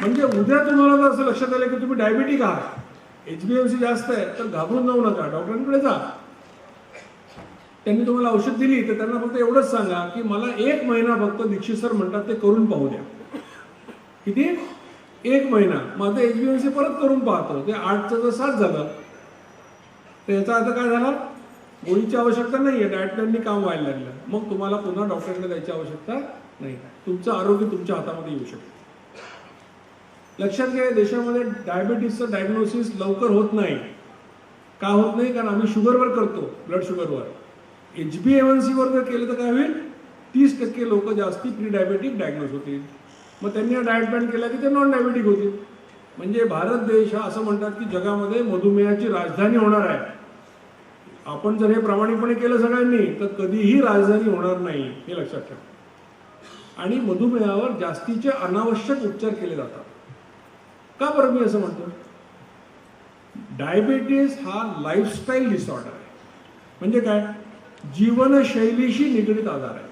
म्हणजे उद्या तुम्हाला जर असं लक्षात आलं की तुम्ही डायबिटिक आहात एच बी एम सी जास्त आहे तर घाबरून जाऊ नका डॉक्टरांकडे जा. त्यांनी तुम्हाला औषध दिली तर त्यांना फक्त एवढंच सांगा की मला एक महिना फक्त दीक्षित सर म्हणतात ते करून पाहू द्या. किती? एक महिना. मग आता एच बी एम सी परत करून पाहतो. ते आठचं जर सात झालं तर याचा अर्थ काय झाला? गोळीची आवश्यकता नाही आहे डायट प्लॅननी काम व्हायला लागलं. मग तुम्हाला पुन्हा डॉक्टरांकडे द्यायची आवश्यकता नाही. तुमचं आरोग्य तुमच्या हातामध्ये येऊ शकतं. लक्षात घ्या देशामध्ये डायबिटीसचं डायग्नोसिस लवकर होत नाही. का होत नाही? कारण आम्ही शुगरवर करतो ब्लड शुगरवर एच बी एवन सीवर जर केलं तर काय होईल? तीस टक्के लोक जास्ती प्री डायबेटिक डायग्नोज होतील. मग त्यांनी डायट प्लॅन केला की ते नॉन डायबेटिक होतील. म्हणजे भारत देश हा असं म्हणतात की जगामध्ये मधुमेहाची राजधानी होणार आहे. आपण जर हे प्रामाणिकपणे केलं सगळ्यांनी तर कधीही राजधानी होणार नाही हे लक्षात ठेवा. आणि मधुमेहावर जास्तीचे अनावश्यक उपचार केले जातात. का बरं मी असं म्हणतो डायबेटीस हा लाईफस्टाईल डिसऑर्डर आहे. म्हणजे काय? जीवनशैलीशी निगडीत आजार आहे.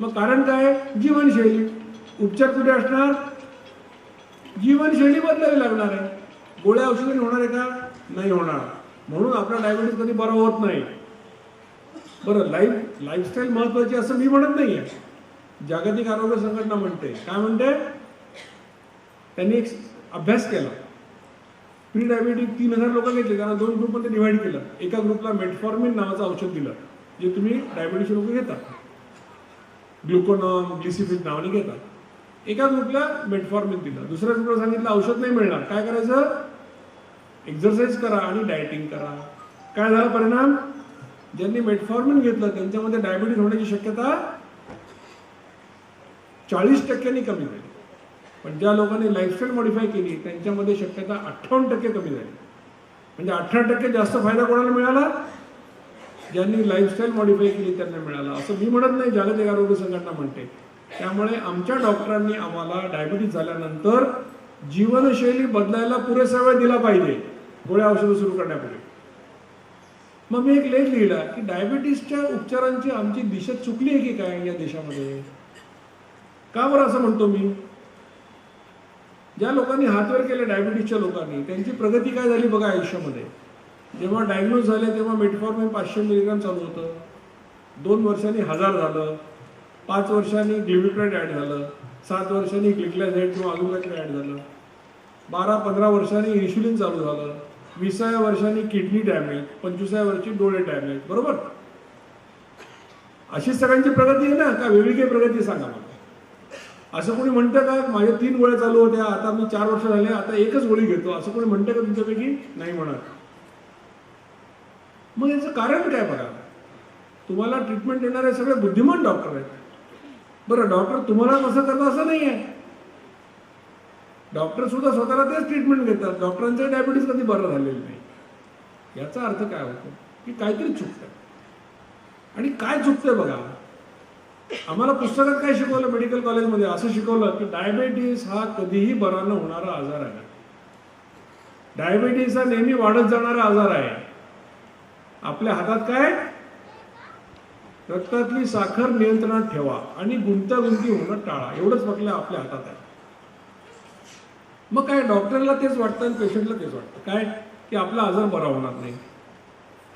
मग कारण काय? जीवनशैली. उपचार कुठे असणार? जीवनशैली बदलावी लागणार आहे. गोळ्या औषधाने होणार आहे का? नाही होणार. म्हणून आपला डायबिटीस कधी बरा होत नाही. बरं लाईफ लाईफस्टाईल महत्वाची असं मी म्हणत नाही आहे जागतिक आरोग्य संघटना म्हणते. काय म्हणते? त्यांनी एक अभ्यास केला. प्री डायबिटीक तीन हजार लोक घेतले त्यांना दोन ग्रुपमध्ये डिवाइड केलं. एका ग्रुपला मेटफॉर्मिन नावाचं औषध दिलं जे तुम्ही डायबिटीसचे लोक घेतात ग्लुकोनॉम ग्लिसिफिट नावाने घेतात एका ग्रुपला मेटफॉर्मिन दिलं. दुसऱ्या ग्रुपला सांगितलं औषध नाही मिळणार. काय करायचं? एक्झरसाईज करा आणि डायटिंग करा. काय झाला परिणाम? ज्यांनी मेटफॉर्मिन घेतलं त्यांच्यामध्ये डायबिटीस होण्याची शक्यता चाळीस टक्क्यांनी कमी झाली. पण ज्या लोकांनी लाईफस्टाईल मॉडिफाय केली त्यांच्यामध्ये शक्यता अठ्ठावन्न टक्के कमी झाली. म्हणजे अठरा टक्के जास्त फायदा कोणाला मिळाला? ज्यांनी लाईफस्टाईल मॉडिफाय केली त्यांना मिळाला. असं मी म्हणत नाही जागतिक आरोग्य संघटना म्हणते. त्यामुळे आमच्या डॉक्टरांनी आम्हाला डायबिटीज झाल्यानंतर जीवनशैली बदलायला पुरेसा वेळ दिला पाहिजे. गोळ्या औषधं सुरू करण्यापूर्वी. मग मी एक लेख लिहिला की डायबिटीसच्या उपचारांची आमची दिशा चुकली आहे की काय या देशामध्ये? का बरं असं म्हणतो मी? ज्या लोकांनी हातवर केले डायबिटीसच्या लोकांनी त्यांची प्रगती काय झाली बघा आयुष्यामध्ये? जेव्हा डायग्नोज झाले तेव्हा मेटफॉर्मिन पाचशे मिलीग्राम चालू होतं. दोन वर्षांनी हजार झालं. पाच वर्षांनी ग्लिमिट्रेट ॲड झालं. सात वर्षांनी ग्लिक्लाझाईड किंवा अजून ॲड झालं. बारा पंधरा वर्षांनी इन्शुलिन चालू झालं. विसाव्या वर्षांनी किडनी डॅमेज पंचवीसाव्या वर्षी डोळे डॅमेज बरोबर? अशी सगळ्यांची प्रगती आहे ना? का वेगळी काही प्रगती सांगा असं कोणी म्हणतं का? माझ्या तीन गोळ्या चालू होत्या आता मी चार वर्ष झाले आता एकच गोळी घेतो. असं कोणी म्हणतं का तुमच्यापैकी? नाही म्हणत. मग याचं कारण काय बघा? तुम्हाला ट्रीटमेंट देणारे सगळे बुद्धिमान डॉक्टर आहेत. बरं डॉक्टर तुम्हाला कसं करतं असं नाही आहे. डॉक्टर सुद्धा स्वतःला तेच ट्रीटमेंट घेतात. डॉक्टरांचं डायबिटीस कधी बरं झालेलं नाही. याचा अर्थ काय होतो? की काहीतरी चुकतं. आणि काय चुकतंय बघा? आम्हाला पुस्तकात काय शिकवलं? मेडिकल कॉलेजमध्ये असं शिकवलं की डायबेटीस हा कधीही बरा न होणारा आजार आहे. डायबेटीस हा नेहमी वाढत जाणारा आजार आहे. आपल्या हातात काय रक्तातली साखर नियंत्रणात ठेवा आणि गुंतागुंती होणं टाळा. एवढंच फक्त आपल्या हातात आहे. मग काय? डॉक्टरला तेच वाटतं आणि पेशंटला तेच वाटतं. काय? की आपला आजार बरा होणार नाही.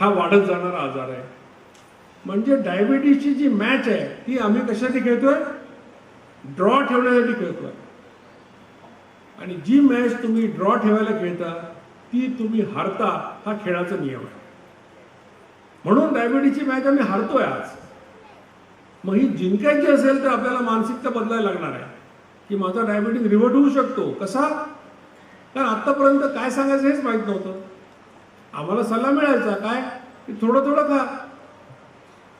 हा वाढत जाणारा आजार आहे. म्हणजे डायबिटीसची जी मॅच आहे ती आम्ही कशासाठी खेळतोय? ड्रॉ ठेवण्यासाठी खेळतोय. आणि जी मॅच तुम्ही ड्रॉ ठेवायला खेळता ती तुम्ही हारता हा खेळाचा नियम आहे. म्हणून डायबिटीसची मॅच आम्ही हारतोय आज. मग ही जिंकायची असेल तर आपल्याला मानसिकता बदलायला लागणार आहे. की माझा डायबिटीस रिव्हर्ट होऊ शकतो. कसा? कारण आत्तापर्यंत काय सांगायचं हेच माहीत नव्हतं. आम्हाला सल्ला मिळायचा. काय? की थोडं थोडं खा.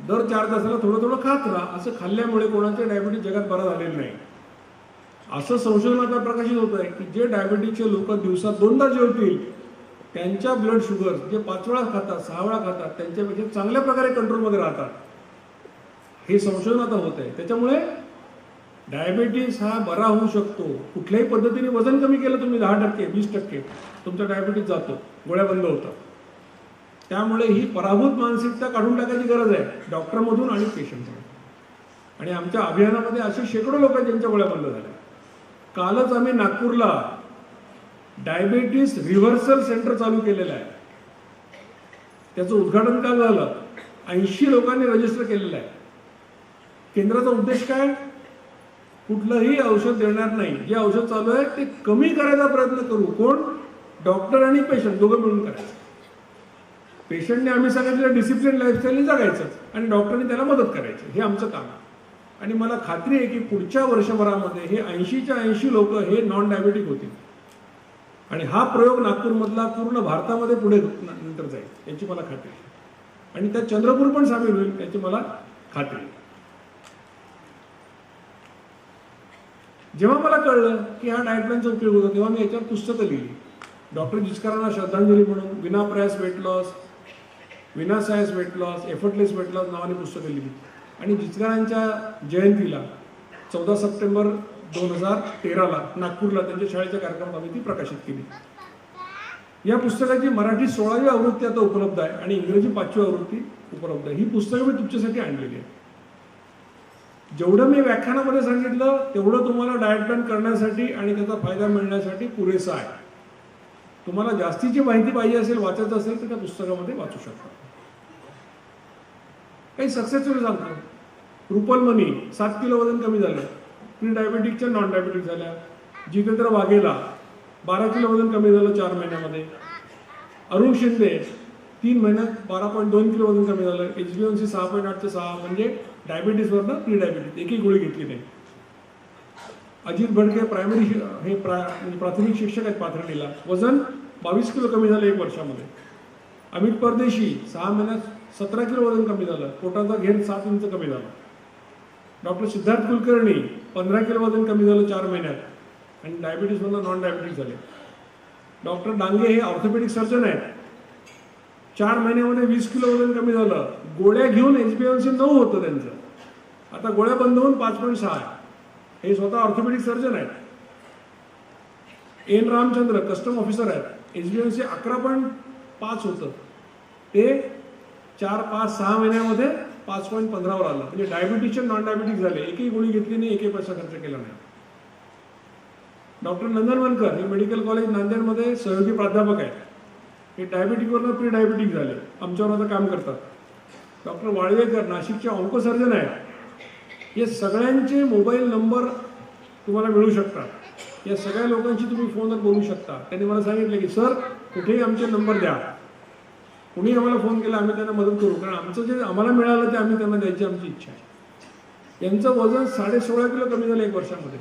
दर चार तासाला थोडं थोडं खात राहा. असं खाल्ल्यामुळे कोणाचं डायबिटीस जगात बरं झालेलं नाही. असं संशोधनात प्रकाशित होत आहे की जे डायबिटीसचे लोक दिवसात दोनदा जेवतील त्यांच्या ब्लड शुगर जे पाच वेळा खातात सहा वेळा खातात त्यांच्यापेक्षा चांगल्या प्रकारे कंट्रोलमध्ये राहतात. हे संशोधन आता होत आहे त्याच्यामुळे डायबिटीस हा बरा होऊ शकतो. कुठल्याही पद्धतीने वजन कमी केलं तुम्ही दहा टक्के वीस टक्के तुमचा डायबिटीस जातो. गोळ्या बंद होतात. त्यामुळे ही पराभूत मानसिकता काढून टाकायची गरज आहे डॉक्टरमधून आणि पेशंटमधून. आणि आमच्या अभियानामध्ये असे शेकडो लोक आहेत ज्यांच्या गोळ्या बंद झाल्या. कालच आम्ही नागपूरला डायबेटीस रिव्हर्सल सेंटर चालू केलेलं आहे. त्याचं उद्घाटन काल झालं. ऐंशी लोकांनी रजिस्टर केलेलं आहे. केंद्राचा उद्देश काय? कुठलंही औषध देणार नाही. जे औषध चालू आहे ते कमी करायचा प्रयत्न करू. कोण? डॉक्टर आणि पेशंट दोघं मिळून करायचं. पेशंटने आम्ही सांगितलं डिसिप्लिन लाईफस्टाईलने जगायचं आणि डॉक्टरने त्याला मदत करायची. हे आमचं काम आहे. आणि मला खात्री आहे की पुढच्या वर्षभरामध्ये हे ऐंशीच्या ऐंशी लोक हे नॉन डायबेटिक होतील. आणि हा प्रयोग नागपूरमधला पूर्ण भारतामध्ये पुढे नंतर जाईल याची मला खात्री आहे. आणि त्यात चंद्रपूर पण सामील होईल याची मला खात्री आहे. जेव्हा मला कळलं की हा डाएट प्लॅनचा उपयोग होतो तेव्हा मी याच्यावर पुस्तकं लिहिली. डॉक्टर जिचकरांना श्रद्धांजली म्हणून विना प्रयास वेट लॉस विना science weight loss effortless weight loss नावाने पुस्तकं लिहिली. आणि जिचकरांच्या जयंतीला चौदा सप्टेंबर दोन हजार तेराला नागपूरला त्यांच्या शाळेच्या कार्यक्रमात आम्ही ती प्रकाशित केली. या पुस्तकाची मराठी सोळावी आवृत्ती आता उपलब्ध आहे आणि इंग्रजी पाचवी आवृत्ती उपलब्ध आहे. ही पुस्तकं मी तुमच्यासाठी आणलेली आहे जेवढं मी व्याख्यानामध्ये सांगितलं तेवढं तुम्हाला डायट प्लॅन करण्यासाठी आणि त्याचा फायदा मिळण्यासाठी पुरेसा आहे. तुम्हाला जास्तीची माहिती पाहिजे असेल वाचायचं असेल तर त्या पुस्तकामध्ये वाचू शकता. काही सक्सेसफुल सांगतो रुपल मनी सात किलो वजन कमी झालं. प्री डायबेटिकच्या नॉन डायबेटिक झाल्या जितेंद्र वाघेला बारा किलो वजन कमी झालं चार महिन्यामध्ये. अरुण शिंदे तीन महिन्यात बारा पॉईंट दोन किलो वजन कमी झालं. एच बी एन सी सहा पॉईंट आठ ते सहा म्हणजे डायबिटीसवरनं प्री डायबिटीस एकही गोळी घेतली नाही. अजित भडके प्रायमरी हे प्रा म्हणजे प्राथमिक शिक्षक आहेत पाथर्डीला. वजन बावीस किलो कमी झालं एक वर्षामध्ये. अमित परदेशी सहा महिन्यात सतरा किलो वजन कमी झालं. पोटाचा घेर सात इंच कमी झाला. डॉक्टर सिद्धार्थ कुलकर्णी पंधरा किलो वजन कमी झालं चार महिन्यात. आणि डायबिटीसमधनं नॉन डायबिटीस झाले. डॉक्टर डांगे हे ऑर्थोपेडिक सर्जन आहेत. चार महिन्यामध्ये वीस किलो वजन कमी झालं. गोळ्या घेऊन एच बी एम सी नऊ होतं त्यांचं. आता गोळ्या बंद होऊन पाच पॉईंट सहा आहे. हे स्वतः ऑर्थोपेडिक सर्जन आहेत. एन रामचंद्र कस्टम ऑफिसर आहेत. एच बी एम सी अकरा पॉईंट पाच होतं. ते चार पाच सहा महिन्यामध्ये पाच पॉईंट पंधरावर आलं. म्हणजे डायबिटीसचे नॉन डायबिटीस झाले. एकही गोळी घेतली नाही एकही पैसा खर्च केला नाही. डॉक्टर नंदनवनकर हे मेडिकल कॉलेज नांदेडमध्ये सहयोगी प्राध्यापक आहेत. हे डायबिटिकवरनं प्री डायबिटिक झाले. आमच्यावर आता काम करतात. डॉक्टर वाळवेकर नाशिकचे ऑन्कोसर्जन आहेत. हे सगळ्यांचे मोबाईल नंबर तुम्हाला मिळू शकतात. या सगळ्या लोकांशी तुम्ही फोनवर बोलू शकता. त्यांनी मला सांगितलं की सर कुठेही आमचे नंबर द्या. कुणी आम्हाला फोन केला आम्ही त्यांना मदत करू. कारण आमचं जे आम्हाला मिळालं ते आम्ही त्यांना द्यायची आमची इच्छा आहे. यांचं वजन साडे सोळा किलो कमी झालं एक वर्षामध्ये.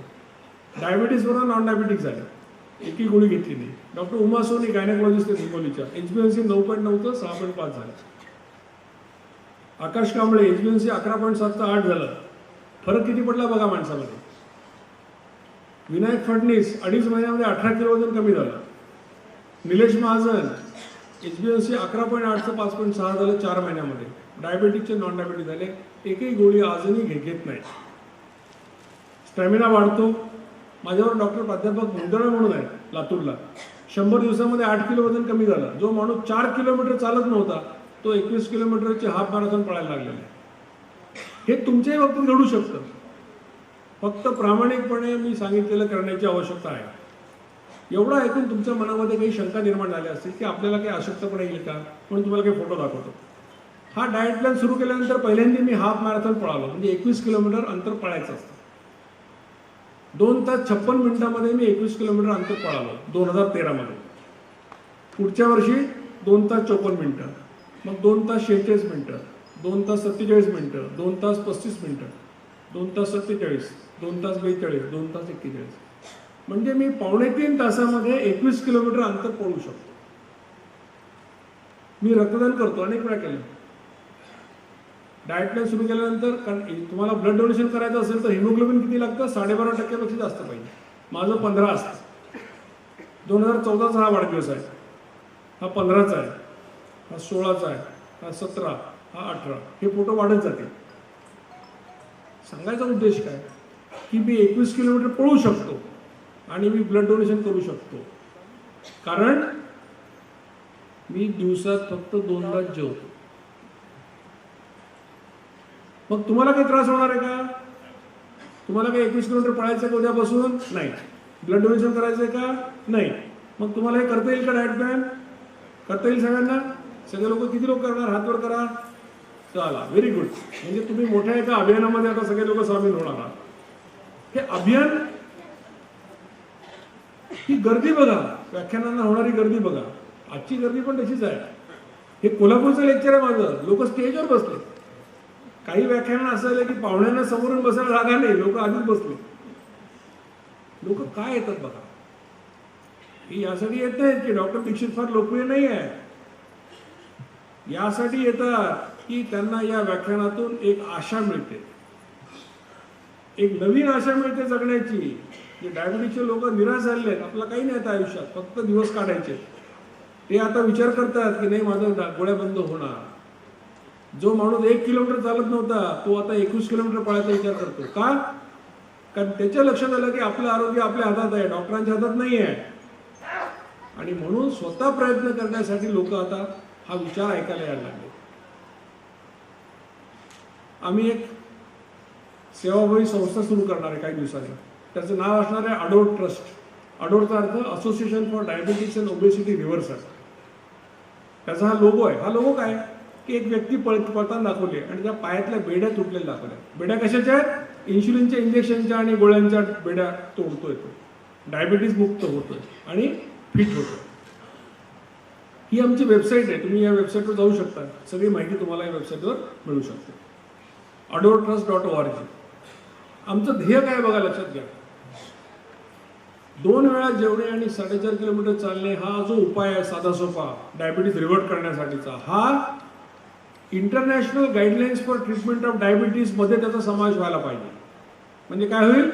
डायबिटीसवरून नॉन डायबिटिक झाले. एकही गोळी घेतली नाही. डॉक्टर उमा सोनी गायनेकॉलॉजिस्ट आहेत हिंगोलीच्या. एच बी एन सी नऊ पॉईंट नऊचं सहा पॉईंट पाच झालं. Akash Kamble H B N C अकरा पॉईंट सातचं आठ झालं. फरक किती पडला बघा माणसामध्ये. विनायक फडणीस अडीच महिन्यामध्ये अठरा किलो वजन कमी झालं. Nilesh Mahajan H B N C अकरा पॉईंट आठचं पाच पॉईंट सहा झालं चार महिन्यामध्ये. डायबेटिकचे नॉन डायबेटिक झाले. एकही गोळी आजही घे घेत नाही. स्टॅमिना वाढतो. माझ्यावर डॉक्टर प्राध्यापक मुंदळ म्हणून आहे लातूरला. शंभर दिवसामध्ये आठ किलो वजन कमी झालं. जो माणूस चार किलोमीटर चालत नव्हता तो एकवीस किलोमीटरची हाफ मॅरेथॉन पळायला लागलेला आहे. हे तुमच्याही बाबतीत घडू शकतं. फक्त प्रामाणिकपणे मी सांगितलेलं करण्याची आवश्यकता आहे. एवढं ऐकून तुमच्या मनामध्ये काही शंका निर्माण झाल्या असतील की आपल्याला काही अशक्तपणे येईल का? म्हणून तुम्हाला काही फोटो दाखवतो. हा डाएट प्लॅन सुरू केल्यानंतर पहिल्यांदा मी हाफ मॅरेथॉन पळालो. म्हणजे एकवीस किलोमीटर अंतर पळायचं असतं. दोन तास छप्पन मिनिटामध्ये मी एकवीस किलोमीटर अंतर पळालो. दोन हजार तेरामध्ये. पुढच्या वर्षी दोन तास चोपन्न मिनटं. मग दोन तास शेहेचाळीस मिनटं. दोन तास सत्तेचाळीस मिनटं दोन तास पस्तीस मिनटं दोन तास सत्तेचाळीस दोन तास बेचाळीस दोन तास एक्केचाळीस. म्हणजे मी पावणे तीन तासामध्ये एकवीस किलोमीटर अंतर पळू शकतो. मी रक्तदान करतो अनेक वेळा केलं. डाएट प्लॅन सुरू केल्यानंतर कारण तुम्हाला ब्लड डोनेशन करायचं असेल तर हिमोग्लोबिन किती लागतं? साडेबारा टक्क्यापेक्षा जास्त पाहिजे. माझं पंधरा असतं. दोन हजार चौदाचा हा वाढदिवस आहे. हा पंधराचा आहे. हा सोळाचा आहे. हा सतरा. हा अठरा. हे फोटो वाढत जाते सांगायचा उद्देश काय? की मी एकवीस किलोमीटर पळू शकतो आणि मी ब्लड डोनेशन करू शकतो. कारण मी दिवसात फक्त दोनदा जेवतो. मग तुम्हाला काही त्रास होणार आहे का? तुम्हाला काही एकवीस किलोमीटर पळायचं आहे का उद्यापासून? नाही. ब्लड डोनेशन करायचं आहे का? नाही. मग तुम्हाला हे करता येईल का डायट प्लॅन करता येईल सगळ्यांना? सगळे लोक किती लोक करणार? हातवर करा. चला व्हेरी गुड म्हणजे तुम्ही मोठ्या एका अभियानामध्ये आता सगळे लोक सामील होणार आहात. हे अभियान ही गर्दी बघा. व्याख्यानांना होणारी गर्दी बघा. आजची गर्दी पण तशीच आहे. हे कोल्हापूरचं लेक्चर आहे माझं. लोक स्टेजवर बसले. काही व्याख्यान असं आलं की पाहुण्यांना समोरून बसायला जागा नाही. लोक आधीच बसले. लोक काय येतात बघा? हे यासाठी येत नाहीत की डॉक्टर दीक्षित फार लोकप्रिय नाही आहे यासाठी येतात. की त्यांना या व्याख्यानातून एक आशा मिळते. एक नवीन आशा मिळते जगण्याची. जे डायबिटीजचे लोक निराश झालेले आहेत आपलं काही नाही आता आयुष्यात फक्त दिवस काढायचे. ते आता विचार करतात की नाही माझं गोळ्या बंद होणार. जो माणूस एक किलोमीटर चालत नव्हता तो आता एकवीस किलोमीटर पळायचा विचार करतो. का? कारण त्याच्या लक्षात आलं की आपलं आरोग्य आपल्या हातात आहे डॉक्टरांच्या हातात नाही आहे. आणि म्हणून स्वतः प्रयत्न करण्यासाठी लोक आता हा विचार ऐकायला यायला लागले. आम्ही एक सेवाभावी संस्था सुरू करणार आहे काही दिवसांनी. त्याचं नाव असणार आहे अडोर ट्रस्ट. अडोरचा अर्थ association for diabetes and obesity reversal त्याचा हा लोगो आहे. हा लोगो काय? की एक व्यक्ती पळ पळताना दाखवली आहे आणि त्या पायातल्या बेड्या तुटलेल्या दाखवल्या बेड्या कशाच्या आहेत? इन्शुलिनच्या इंजेक्शनच्या आणि गोळ्यांच्या बेड्या तोडतोय तो. डायबिटीज मुक्त होतोय आणि फिट होतो ही आमची वेबसाईट आहे. तुम्ही या वेबसाईटवर जाऊ शकता. सगळी माहिती तुम्हाला या वेबसाईटवर मिळू शकते. Trust dot O R G आमचं ध्येय काय बघा लक्षात घ्या. दोन वेळा जेवणे आणि साडेचार किलोमीटर चालणे हा जो उपाय आहे साधा सोपा डायबिटीज रिव्हर्ट करण्यासाठीचा हा international guidelines for treatment of डायबिटीजमध्ये त्याचा समावेश व्हायला पाहिजे. म्हणजे काय होईल?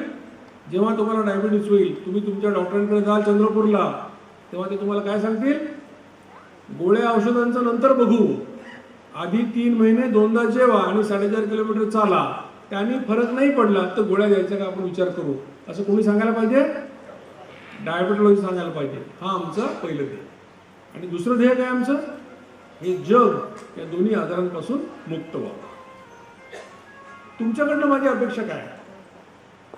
जेव्हा तुम्हाला डायबिटीज होईल तुम्ही तुमच्या डॉक्टरांकडे जाल चंद्रपूरला तेव्हा ते तुम्हाला काय सांगतील? गोळ्या औषधांचं नंतर बघू. आधी तीन महिने दोनदा जेवा आणि साडेचार किलोमीटर चाला त्याने फरक नाही पडला तर गोळ्या द्यायचा का आपण विचार करू? असं कोणी सांगायला पाहिजे? डायबेटॉलॉजी सांगायला पाहिजे. हा आमचं पहिलं ध्येय. आणि दुसरं ध्येय काय आमचं? हे जग या दोन्ही आजारांपासून मुक्त व्हावं तुमच्याकडनं माझी अपेक्षा काय?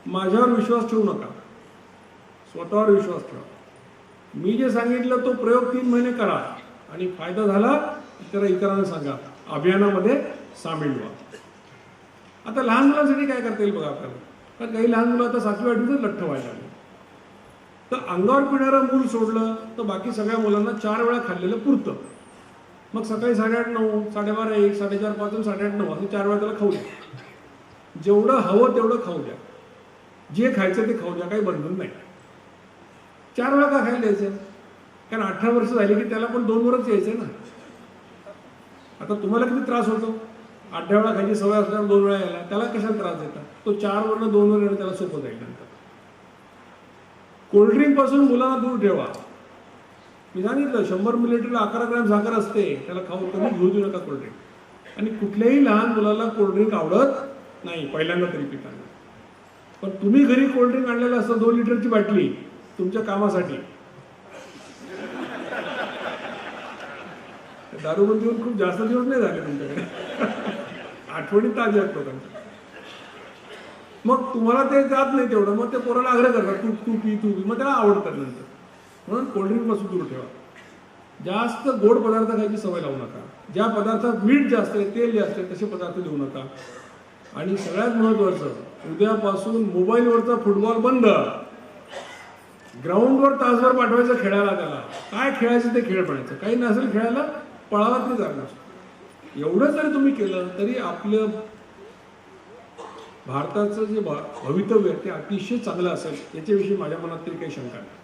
माझ्यावर विश्वास ठेवू नका. स्वतःवर विश्वास ठेवा. मी जे सांगितलं तो प्रयोग तीन महिने करा. आणि फायदा झाला तर इतरांना सांगा. अभियानामध्ये सामील व्हा. आता लहान मुलांसाठी काय करता येईल बघा आपल्याला? कारण काही लहान मुलं आता सातव्या आठवीतच लठ्ठ व्हायला लागले. तर अंगावर पिणारं मूल सोडलं तर बाकी सगळ्या मुलांना चार वेळा खाल्लेलं पुरतं. मग सकाळी साडेआठ नऊ साडेबारा एक साडेचार पाच साडेआठ नऊ असं चार वेळा त्याला खाऊ द्या. जेवढं हवं तेवढं खाऊ द्या. जे खायचं ते खाऊ द्या काही बंधन नाही. चार वेळा का खायला द्यायचं? कारण अठरा वर्ष झाली की त्याला पण दोन वरच यायचं ना. आता तुम्हाला किती त्रास होतो? आठ वेळा खायची सवय असल्यावर दोन वेळा यायला त्याला कशाला त्रास देतात तो चार वर्ण दोन वर येणं त्याला सोपं जाईल नंतर. कोल्ड्रिंकपासून मुलांना दूर ठेवा. मी सांगितलं शंभर मिलिटरला अकरा ग्रॅम साखर असते त्याला खाऊ कमी घेऊ देऊ नका कोल्ड्रिंक आणि कुठल्याही लहान मुलाला कोल्ड्रिंक आवडत नाही पहिल्यांदा तरी पिताना. पण तुम्ही घरी कोल्ड्रिंक आणलेलं असतं दोन लिटरची बाटली तुमच्या कामासाठी. दारूबंदी होऊन खूप जास्त दिवस नाही झाले तुमच्याकडे. आठवणी ताज्या आहेत लोकांच्या मग तुम्हाला ते जात नाही तेवढं मग ते पोराला आग्रह करतात तू तू पी तू पी. मग त्याला आवडतात नंतर. म्हणून कोल्ड्रिंकपासून दूर ठेवा. जास्त गोड पदार्थ खायची सवय लावू नका. ज्या पदार्थात मीठ जास्त आहे तेल जास्त आहे तसे पदार्थ देऊ नका. आणि सगळ्यात महत्वाचं उद्यापासून मोबाईलवरचा फुटबॉल बंद. ग्राउंडवर तासभर पाठवायचं खेळायला त्याला. काय खेळायचं ते खेळ म्हणायचं काही नसेल खेळायला पळावाच ते जाणार एवढं जरी तुम्ही केलं तरी आपलं भारताचं जे भा- भवितव्य ते अतिशय चांगलं असेल याच्याविषयी माझ्या मनात तरी काही शंका नाही.